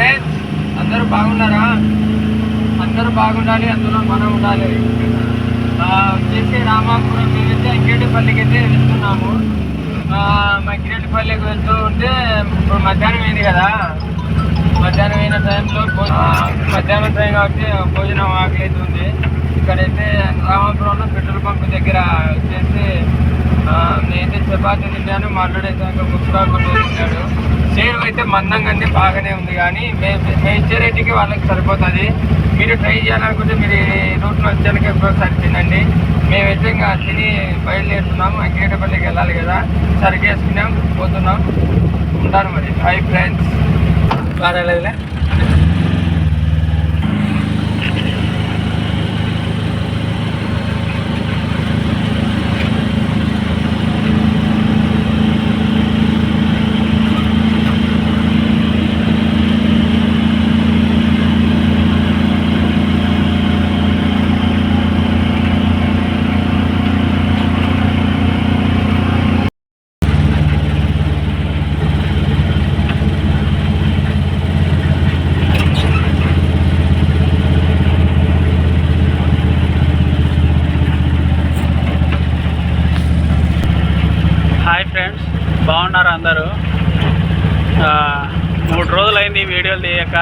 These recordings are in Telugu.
ఫ్రెండ్స్ అందరూ బాగున్నారా? అందరూ బాగుండాలి అందులో మనం ఉండాలి. వచ్చేసి రామాపురం మేమైతే అంకేటిపల్లికి అయితే వెళ్తున్నాము. ఆ, వెళ్తూ ఉంటే ఇప్పుడు మధ్యాహ్నం అయింది కదా. మధ్యాహ్నం అయిన టైంలో మధ్యాహ్నం టైం కాబట్టి భోజనం ఆకలి అవుతుంది ఇక్కడైతే రామాపురంలో పెట్రోల్ పంప్ దగ్గర వచ్చేసి నేనైతే చపాతీ తిన్నాను మాట్లాడైతే ఇంకా ముసుకాకు తిన్నాడు. సేవ్ అయితే మందంగా బాగానే ఉంది కానీ మే మే ఇచ్చే వాళ్ళకి సరిపోతుంది. మీరు ట్రై చేయాలనుకుంటే మీరు రూట్లో వచ్చాక ఒకసారి తినండి మేమైతే ఇంకా తిని బయలుదేరుతున్నాము అంకేటపల్లికి వెళ్ళాలి కదా. సరిగేసుకున్నాం పోతున్నాం. ఉంటాను మరి. హాయ్ ఫ్రెండ్స్ బాగా హాయ్ ఫ్రెండ్స్ బాగున్నారు అందరూ ఆ, మూడు రోజులైంది ఈ వీడియోలు తీయక.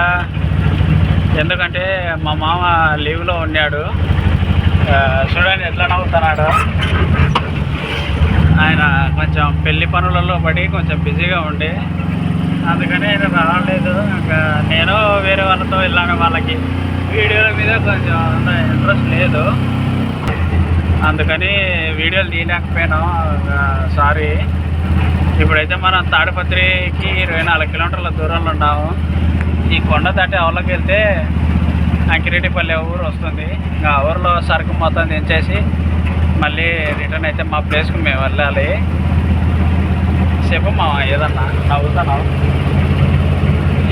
ఎందుకంటే మా మామ లీవ్లో ఉన్నాడు. చూడండి ఎట్లా నవ్వుతున్నాడు. ఆయన కొంచెం పెళ్ళి పనులలో పడి కొంచెం బిజీగా ఉండి అందుకని ఆయన రావట్లేదు. ఇంకా నేను వేరే వాళ్ళతో వెళ్ళాను వాళ్ళకి. వీడియోల మీద కొంచెం ఇంట్రెస్ట్ లేదు. అందుకని వీడియోలు తీయలేకపోయాను. సారీ. ఇప్పుడైతే మనం తాడిపత్రికి ఇరవై నాలుగు కిలోమీటర్ల దూరంలో ఉన్నాము. ఈ కొండ దాటి అవలోకి వెళ్తే అంకిరెడ్డిపల్లి ఊరు వస్తుంది. ఇంకా ఆ ఊరిలో సరుకు మొత్తం దించేసి మళ్ళీ రిటర్న్ అయితే మా ప్లేస్కి మేము వెళ్ళాలి. చెప్పు మా ఏదన్నా నవ్వుతున్నావు?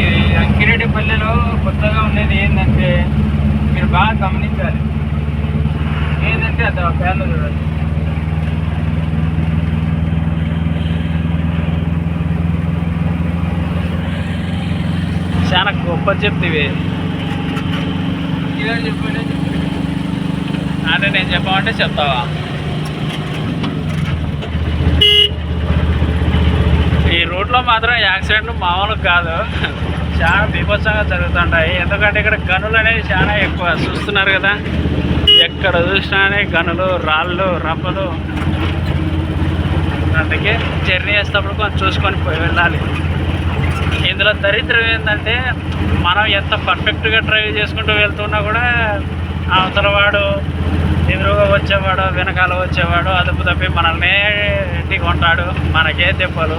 ఈ అంకిరెడ్డిపల్లిలో కొత్తగా ఉండేది ఏంటంటే మీరు బాగా గమనించాలి. ఏంటంటే అది ఒక చూడాలి చెప్తివి. ఇలా చెప్పండి అంటే నేను చెప్పమంటే చెప్తావా? ఈ రూట్లో మాత్రం యాక్సిడెంట్లు మామూలు కాదు. చాలా బీభత్సంగా జరుగుతుంటాయి. ఎందుకంటే ఇక్కడ గనులు అనేవి చాలా ఎక్కువ. చూస్తున్నారు కదా? ఎక్కడ చూసినా గనులు రాళ్ళు రప్పలు అందుకే జర్నీ చేసేటప్పుడు కొంచెం చూసుకొని పోయి వెళ్ళాలి. ఇందులో దరిద్రం ఏంటంటే మనం ఎంత పర్ఫెక్ట్గా డ్రైవ్ చేసుకుంటూ వెళ్తున్నా కూడా అవతల వాడు ఎదురుగా వచ్చేవాడు వెనకాల వచ్చేవాడు అదుపు తప్పి మనల్ని కొంటాడు మనకే దెబ్బలు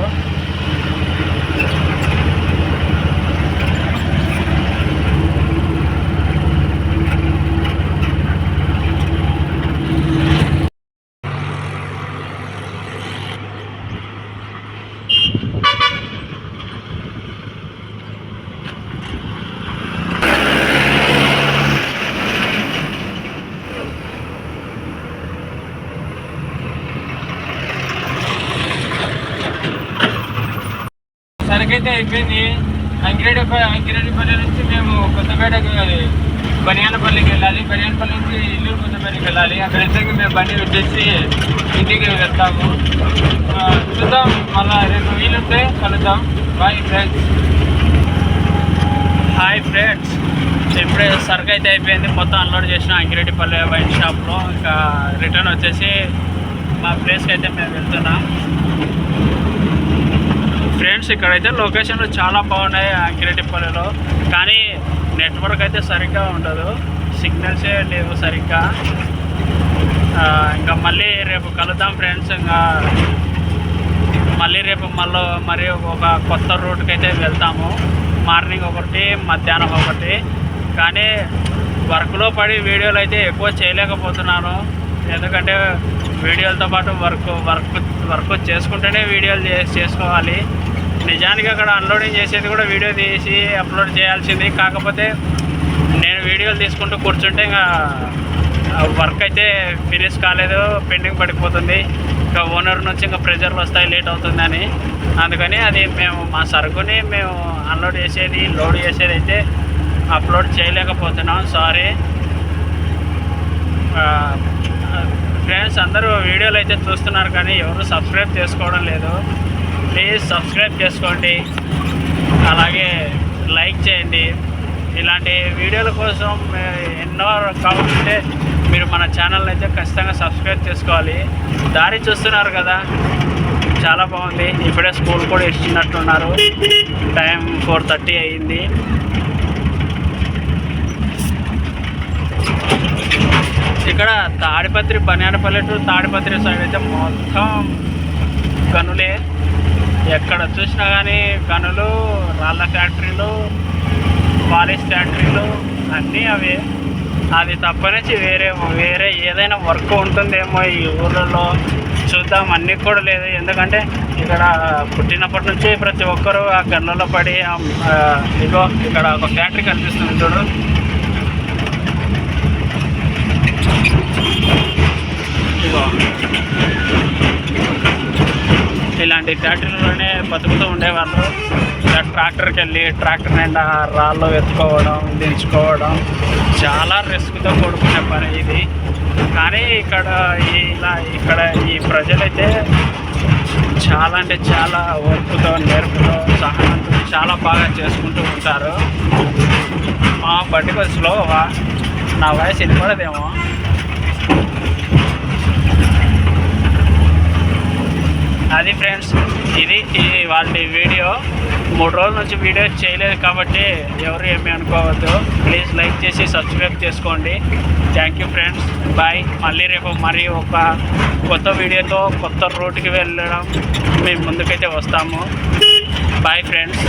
సరికైతే అయిపోయింది. అంకిరెడ్డి అంకిరెడ్డిపల్లి నుంచి మేము కొత్తపేటకు బనియానపల్లికి వెళ్ళాలి. బనియానపల్లి నుంచి ఇల్లూరు కొత్తపేటకి వెళ్ళాలి. అక్కడ అయితే మేము బండి వచ్చేసి ఇంటికి వెళ్తాము. చూద్దాం. మళ్ళీ రేపు వీలుంటే కలుద్దాం. Bye friends. Hi friends. ఇప్పుడే సరుకు అయితే అయిపోయింది. మొత్తం అన్లోడ్ చేసిన అంకిరెడ్డిపల్లి వైన్ షాప్లో. ఇంకా రిటర్న్ వచ్చేసి మా ప్లేస్కి అయితే మేము వెళ్తున్నాం. ఫ్రెండ్స్ ఇక్కడైతే లొకేషన్లు చాలా బాగున్నాయి అంకిరెడ్డిపల్లిలో కానీ నెట్వర్క్ అయితే సరిగ్గా ఉండదు. సిగ్నల్సే లేవు సరిగ్గా. ఇంకా మళ్ళీ రేపు కలుద్దాం ఫ్రెండ్స్. ఇంకా మళ్ళీ రేపు మళ్ళీ మరి ఒక కొత్త రూట్కి అయితే వెళ్తాము. మార్నింగ్ ఒకటి మధ్యాహ్నం ఒకటి. కానీ వర్క్లో పడి వీడియోలు అయితే ఎక్కువ చేయలేకపోతున్నాను. ఎందుకంటే వీడియోలతో పాటు వర్క్ వర్క్ వర్క్ చేసుకుంటేనే వీడియోలు చే- చేసుకోవాలి. నిజానికి అక్కడ అన్లోడింగ్ చేసేది కూడా వీడియో తీసి అప్లోడ్ చేయాల్సింది. కాకపోతే నేను వీడియోలు తీసుకుంటూ కూర్చుంటే ఇంకా వర్క్ అయితే ఫినిష్ కాలేదు పెండింగ్ పడిపోతుంది. ఇంకా ఓనర్ నుంచి ఇంకా ప్రెజర్లు వస్తాయి లేట్ అవుతుందని అందుకని అది మేము మా సరుకుని మేము అన్లోడ్ చేసేది లోడ్ చేసేది అయితే అప్లోడ్ చేయలేకపోతున్నాం. సారీ ఫ్రెండ్స్ అందరూ వీడియోలు అయితే చూస్తున్నారు కానీ ఎవరు సబ్స్క్రైబ్ చేసుకోవడం లేదు. ప్లీజ్ సబ్స్క్రైబ్ చేసుకోండి. అలాగే లైక్ చేయండి. ఇలాంటి వీడియోల కోసం ఎన్నో కావాలంటే మీరు మన ఛానల్ని అయితే ఖచ్చితంగా సబ్స్క్రైబ్ చేసుకోవాలి. దారి చూస్తున్నారు కదా. చాలా బాగుంది. ఇప్పుడే స్కూల్ కూడా ఇచ్చినట్టున్నారు టైం ఫోర్ థర్టీ అయ్యింది ఇక్కడ తాడిపత్రి బనియానపల్లి టు తాడిపత్రి సైడ్ అయితే మొత్తం గనులే. ఎక్కడ చూసినా కానీ గనులు రాళ్ళ ఫ్యాక్టరీలు పాలిష్ ఫ్యాక్టరీలు అన్నీ అవే. అది తప్పనించి వేరే వేరే ఏదైనా వర్క్ ఉంటుందేమో ఈ ఊళ్ళలో చూద్దాం అన్నీ కూడా లేదు. ఎందుకంటే ఇక్కడ పుట్టినప్పటి నుంచి ప్రతి ఒక్కరూ ఆ గన్నులో పడి ఇదిగో ఇగో ఇక్కడ ఒక ఫ్యాక్టరీ కనిపిస్తుంది చూడు ఇగో ఇలాంటి ట్రాక్టర్లోనే బతుకుతూ ఉండేవాళ్ళు. ఇలా ట్రాక్టర్కి వెళ్ళి ట్రాక్టర్ నిండా రాళ్ళు ఎత్తుకోవడం దించుకోవడం చాలా రిస్క్తో కూడుకునే పని ఇది. కానీ ఇక్కడ ఇలా ఇక్కడ ఈ ప్రజలైతే చాలా అంటే చాలా ఓర్పుతో నేర్పుతో సహనంతో చాలా బాగా చేసుకుంటూ ఉంటారు. మా బండి కొంచెం నా వయసు వినపడదేమో. అది ఫ్రెండ్స్ ఇది వాళ్ళ వీడియో. మూడు రోజుల నుంచి వీడియో చేయలేదు కాబట్టి ఎవరు ఏమీ అనుకోవద్దు. ప్లీజ్ లైక్ చేసి సబ్స్క్రైబ్ చేసుకోండి. Thank you friends. బాయ్. మళ్ళీ రేపు మరి ఒక కొత్త వీడియోతో కొత్త రూట్కి వెళ్ళడం. మేము ముందుకైతే వస్తాము. Bye friends.